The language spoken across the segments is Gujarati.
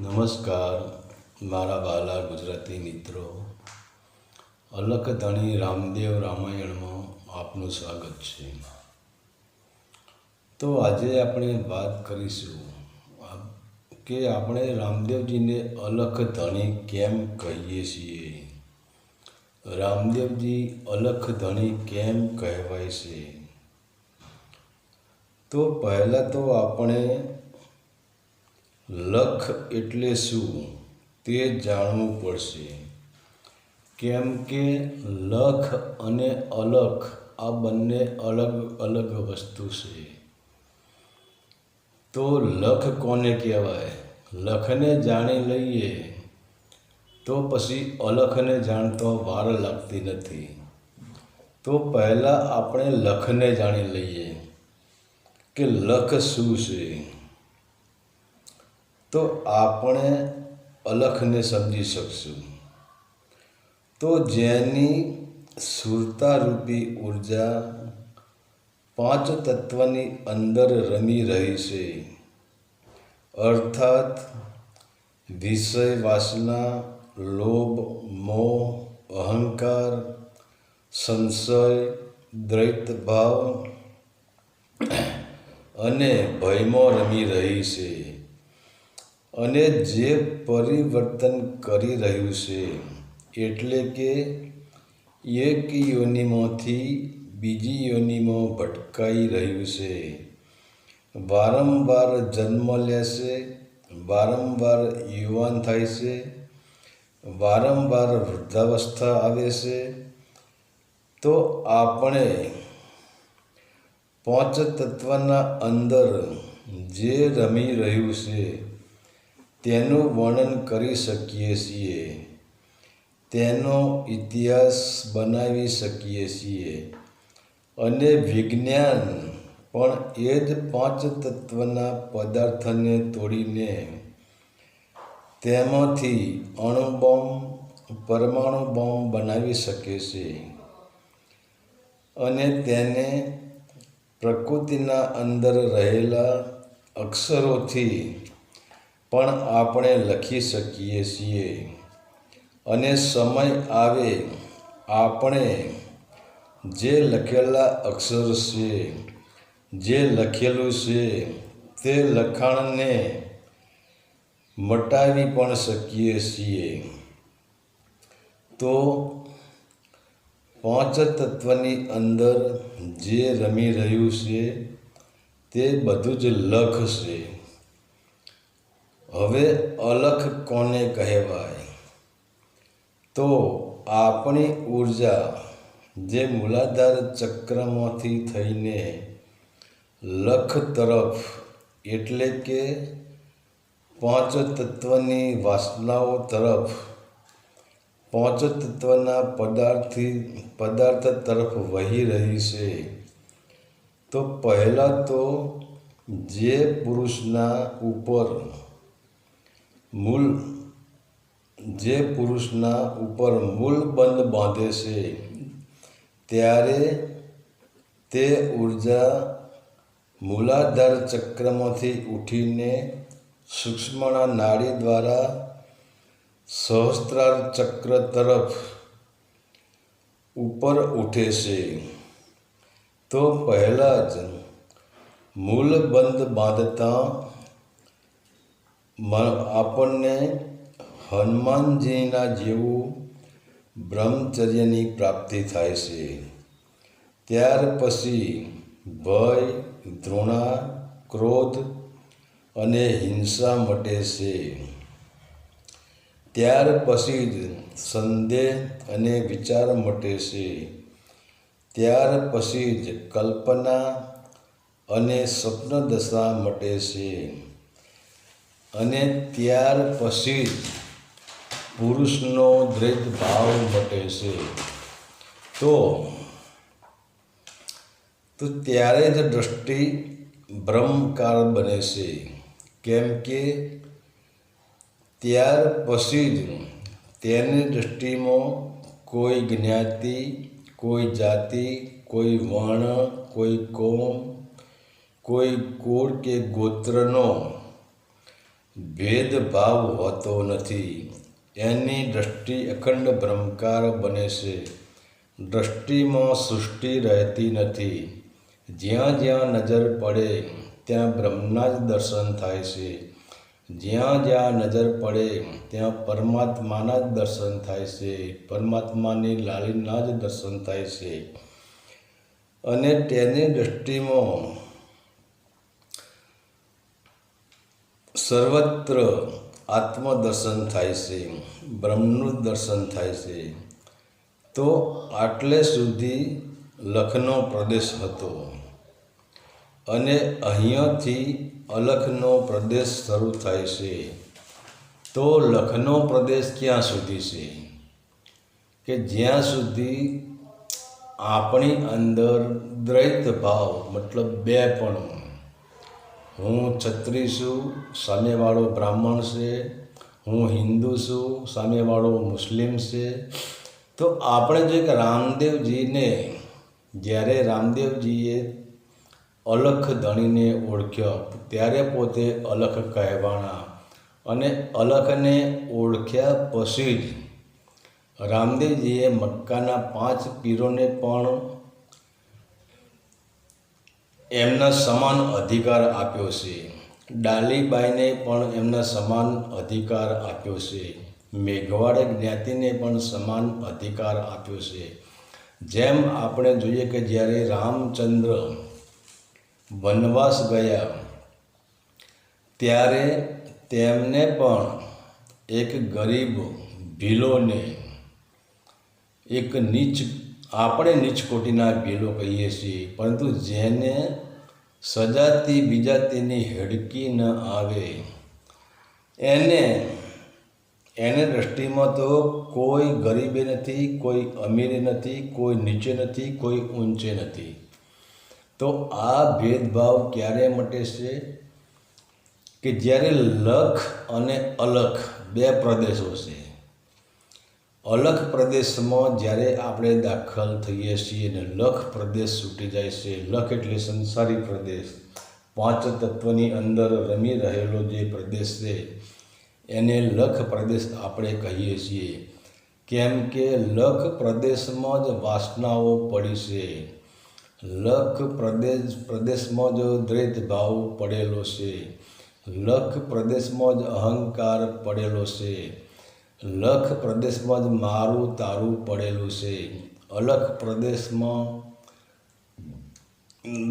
નમસ્કાર, મારા વાલા ગુજરાતી મિત્રો. અલખ ધણી રામદેવ રામાયણમાં આપનું સ્વાગત છે. તો આજે આપણે વાત કરીશું કે આપણે રામદેવજીને અલખ ધણી કેમ કહીએ છીએ? રામદેવજી અલખ ધણી કેમ કહેવાય છે? તો પહેલાં તો આપણે લખ એટલે શું તે જાણવું પડશે. કેમ કે લખ અને અલખ આ બંને અલગ અલગ વસ્તુ છે. તો લખ કોને કહેવાય? લખને જાણી લઈએ તો પછી અલખને જાણતો વાર લાગતી નથી. તો પહેલાં આપણે લખને જાણી લઈએ કે લખ શું છે? તો આપણે અલખને સમજી શકશું. તો જેની સુરતારૂપી ઊર્જા પાંચ તત્વની અંદર રમી રહી છે. અર્થાત વિષય વાસના, લોભ, મોહ, અહંકાર, સંશય દ્વૈત ભાવ અને ભયમાં રમી રહી છે. અને જે પરિવર્તન કરી રહ્યું છે, એટલે કે એક યોનિમાંથી બીજી યોનિમાં ભટકાઈ રહ્યું છે. વારંવાર જન્મ લેશે વારંવાર યુવાન થાય છે, વારંવાર વૃદ્ધાવસ્થા આવે છે. તો આપણે પાંચ તત્વના અંદર જે રમી રહ્યું છે તેનું વર્ણન કરી શકીએ છીએ. તેનો ઇતિહાસ બનાવી શકીએ છીએ. અને વિજ્ઞાન પણ એ જ પાંચ તત્વના પદાર્થને તોડીને તેમાંથી અણુબોમ્બ, પરમાણુ બોમ્બ બનાવી શકે છે. અને તેને પ્રકૃતિના અંદર રહેલા અક્ષરોથી પણ આપણે લખી શકીએ છીએ. અને સમય આવે, આપણે જે લખેલા અક્ષર છે, જે લખેલું છે, તે લખાણને મટાવી પણ શકીએ છીએ. તો પાંચ તત્વની અંદર જે રમી રહ્યું છે, તે બધું જ લખ છે. હવે અલખ કોને કહેવાય? તો આપણી ઊર્જા જે મૂલાધાર ચક્રમાંથી થઈને લખ તરફ એટલે કે પાંચ તત્વની વાસનાઓ તરફ પાંચ તત્વના પદાર્થથી પદાર્થ તરફ વહી રહી છે, તો પહેલાં તો જે પુરુષના ઉપર મૂળ જે પુરુષના ઉપર મૂલબંધ બાંધે છે, ત્યારે તે ઊર્જા મૂલાધાર ચક્રમાંથી ઉઠીને સૂક્ષ્મના નાડી દ્વારા સહસ્ત્રાર ચક્ર તરફ ઉપર ઉઠે છે. તો પહેલાં જ મૂલબંધ બાંધતા આપણને હનુમાનજીના જેવું બ્રહ્મચર્યની પ્રાપ્તિ થાય છે. ત્યાર પછી ભય, ધૃણા, ક્રોધ અને હિંસા મટે છે. ત્યાર પછી જ સંદેહ અને વિચાર મટે છે. ત્યાર પછી જ કલ્પના અને સ્વપ્ન દશા મટે છે. અને ત્યાર પછી પુરુષનો દ્વૈત ભાવ મટે છે. તો તો ત્યારે જ દ્રષ્ટિ બ્રહ્મકાર બને છે. કેમ કે ત્યાર પછી જ તેની દૃષ્ટિમાં કોઈ જ્ઞાતિ, કોઈ જાતિ, કોઈ વર્ણ, કોઈ કોમ, કોઈ કુળ કે ગોત્રનો ભેદભાવ હોતો નથી. એની દ્રષ્ટિ અખંડ બ્રહ્મકાર બને છે. દ્રષ્ટિમાં સૃષ્ટિ રહેતી નથી. જ્યાં જ્યાં નજર પડે, ત્યાં બ્રહ્મના જ દર્શન થાય છે. જ્યાં જ્યાં નજર પડે, ત્યાં પરમાત્માના જ દર્શન થાય છે. પરમાત્માની લાલીના જ દર્શન થાય છે. અને તેની દૃષ્ટિમાં સર્વત્ર આત્મદર્શન થાય છે, બ્રહ્મનું દર્શન થાય છે. તો આટલે સુધી લખનો પ્રદેશ હતો. અને અહીંયાથી અલખનો પ્રદેશ શરૂ થાય છે. તો લખનો પ્રદેશ ક્યાં સુધી છે? કે જ્યાં સુધી આપણી અંદર દ્વૈત ભાવ મતલબ બે પણ હું ક્ષત્રિય છું સામેવાળો બ્રાહ્મણ છે, હું હિન્દુ છું સામેવાળો મુસ્લિમ છે. તો આપણે જો એક રામદેવજીને, જ્યારે રામદેવજીએ અલખ ધણીને ઓળખ્યો, ત્યારે પોતે અલખ કહેવાણા અને અલખને ઓળખ્યા પછી જ રામદેવજીએ મક્કાના પાંચ પીરોને પણ એમના સમાન અધિકાર આપ્યો છે. ડાલીબાઈને પણ એમના સમાન અધિકાર આપ્યો છે. મેઘવાડ જ્ઞાતિને પણ સમાન અધિકાર આપ્યો છે. જેમ આપણે જોઈએ કે જ્યારે રામચંદ્ર વનવાસ ગયા, ત્યારે તેમને પણ એક ગરીબ ભીલોને એક નીચ આપણે નીચકોટીના ભીલો કહીએ છીએ, પરંતુ જેને સજાતી બીજાતીની હેડકી ન આવે, એને એને દૃષ્ટિમાં તો કોઈ ગરીબી નથી, કોઈ અમીરી નથી, કોઈ નીચે નથી, કોઈ ઊંચે નથી. તો આ ભેદભાવ ક્યારે મટે છે? કે જ્યારે લખ અને અલખ બે પ્રદેશો છે. અલખ પ્રદેશમાં જ્યારે આપણે દાખલ થઈએ છીએ અને લખ પ્રદેશ છૂટી જાય છે, લખ એટલે સંસારી પ્રદેશ. પાંચ તત્વની અંદર રમી રહેલો જે પ્રદેશ છે, એને લખ પ્રદેશ આપણે કહીએ છીએ. કેમ કે લખ પ્રદેશમાં જ વાસનાઓ પડી છે. લખ પ્રદેશ, પ્રદેશમાં જ દ્વૈત ભાવ પડેલો છે. લખ પ્રદેશમાં જ અહંકાર પડેલો છે. લખ પ્રદેશમાં જ મારું તારું પડેલું છે. અલખ પ્રદેશમાં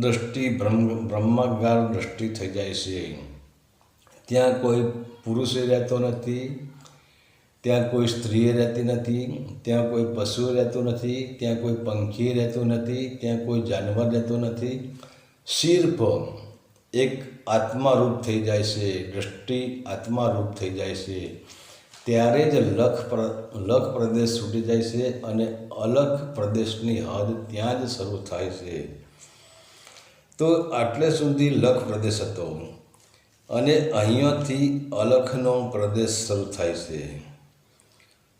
દ્રષ્ટિ બ્રહ્મ, બ્રહ્માગાર દ્રષ્ટિ થઈ જાય છે. ત્યાં કોઈ પુરુષે રહેતો નથી, ત્યાં કોઈ સ્ત્રીએ રહેતી નથી, ત્યાં કોઈ પશુ રહેતું નથી, ત્યાં કોઈ પંખી રહેતું નથી, ત્યાં કોઈ જાનવર રહેતું નથી. સિર્ફ એક આત્મારૂપ થઈ જાય છે, દ્રષ્ટિ આત્મારૂપ થઈ જાય છે. ત્યારે જ લખ પ્ર, લખ પ્રદેશ છૂટી જાય છે અને અલખ પ્રદેશની હદ ત્યાં જ શરૂ થાય છે. તો આટલે સુધી લખ પ્રદેશ હતો અને અહીંયાથી અલખનો પ્રદેશ શરૂ થાય છે.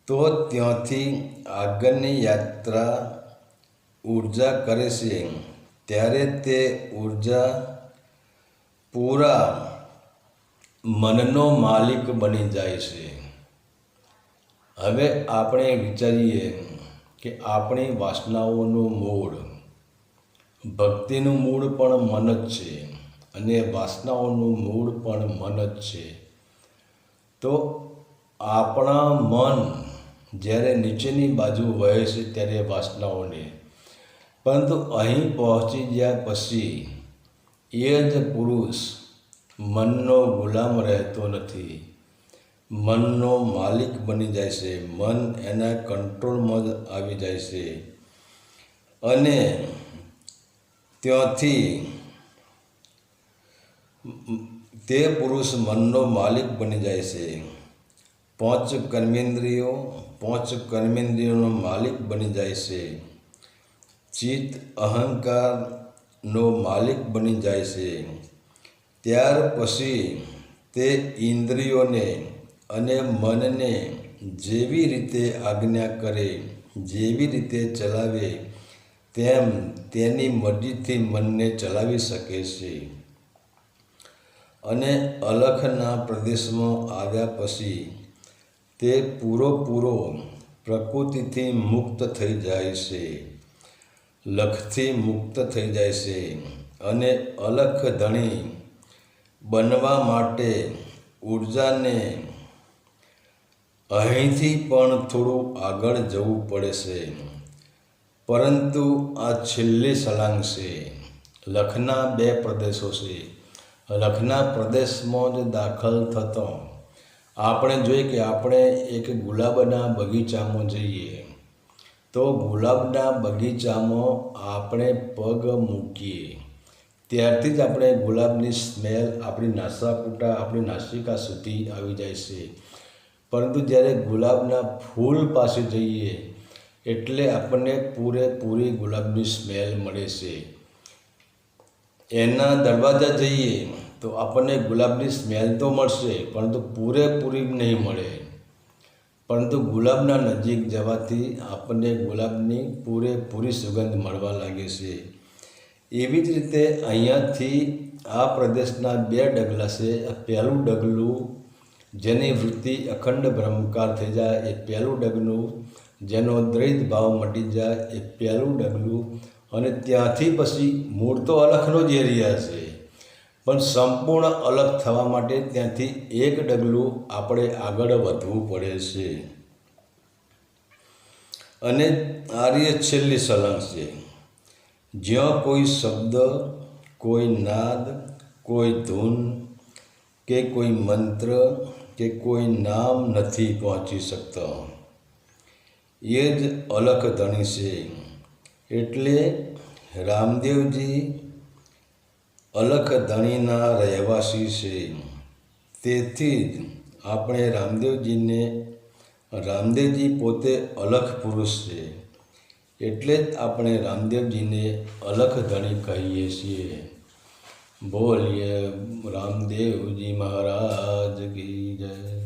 તો ત્યાંથી આગળની યાત્રા ઊર્જા કરે છે. ત્યારે તે ઊર્જા પૂરા મનનો માલિક બની જાય છે. હવે આપણે વિચારીએ કે આપણી વાસનાઓનું મૂળ, ભક્તિનું મૂળ પણ મન જ છે અને વાસનાઓનું મૂળ પણ મન જ છે. તો આપણા મન જ્યારે નીચેની બાજુ વહે છે ત્યારે વાસનાઓને. પરંતુ અહીં પહોંચી ગયા પછી એ જ પુરુષ મનનો ગુલામ રહેતો નથી. મનનો માલિક બની જાય છે. મન એના કંટ્રોલમાં આવી જાય છે. અને ત્યાંથી તે પુરુષ મનનો માલિક બની જાય છે. પાંચ કર્મેન્દ્રિયો, પાંચ કર્મેન્દ્રિયોનો માલિક બની જાય છે. ચિત્ત, અહંકારનો માલિક બની જાય છે. ત્યાર પછી તે ઇન્દ્રિયોને અને મનને જેવી રીતે આજ્ઞા કરે, જેવી રીતે ચલાવે, તેમ તેની મરજીથી મનને ચલાવી શકે છે. અને અલખના પ્રદેશમાં આવ્યા પછી તે પૂરો પ્રકૃતિથી મુક્ત થઈ જાય છે. લખથી મુક્ત થઈ જાય છે અને અલખ ધણી બનવા માટે ઉર્જાને અહીંથી પણ થોડું આગળ જવું પડે છે પરંતુ આ છેલ્લી સલાંગ છે. લખના બે પ્રદેશો છે. લખના પ્રદેશમાં જ દાખલ થતો. આપણે જોઈએ કે આપણે એક ગુલાબના બગીચામાં જઈએ. તો ગુલાબના બગીચામાં આપણે પગ મૂકીએ. ત્યારથી જ આપણે ગુલાબની સ્મેલ, આપણી નાસાપૂટા, આપણી નાસિકા સુધી આવી જાય છે. પરંતુ જ્યારે ગુલાબના ફૂલ પાસે જઈએ, એટલે આપણને પૂરેપૂરી ગુલાબની સ્મેલ મળે છે. એના દરવાજા જઈએ, તો આપણને ગુલાબની સ્મેલ તો મળશે, પરંતુ પૂરેપૂરી નહીં મળે. પરંતુ ગુલાબના નજીક જવાથી આપણને ગુલાબની પૂરેપૂરી સુગંધ મળવા લાગે છે. એવી જ રીતે અહીંયાથી આ પ્રદેશના બે ડગલા છે પહેલું ડગલું જેની વૃત્તિ અખંડ બ્રહ્મકાર થઈ જાય, એ પહેલું ડગલું જેનો દ્વૈત ભાવ મટી જાય, એ પહેલું ડગલું અને ત્યાંથી પછી મૂળ તો અલખનો જ એરિયા છે. પણ સંપૂર્ણ અલગ થવા માટે ત્યાંથી એક ડગલું આપણે આગળ વધવું પડે છે. અને આર્ય છેલ્લી સલાહ છે. જ્યાં કોઈ શબ્દ, કોઈ નાદ, કોઈ ધૂન કે કોઈ મંત્ર કે કોઈ નામ નથી પહોંચી શકતા. એ જ અલખ ધણી છે એટલે રામદેવજી અલખ ધણીના રહેવાસી છે તેથી જ આપણે રામદેવજીને, રામદેવજી પોતે અલખ પુરુષ છે. એટલે જ આપણે રામદેવજીને અલખ ધણી કહીએ છીએ. બોલીએ રામદેવજી મહારાજ કી જય.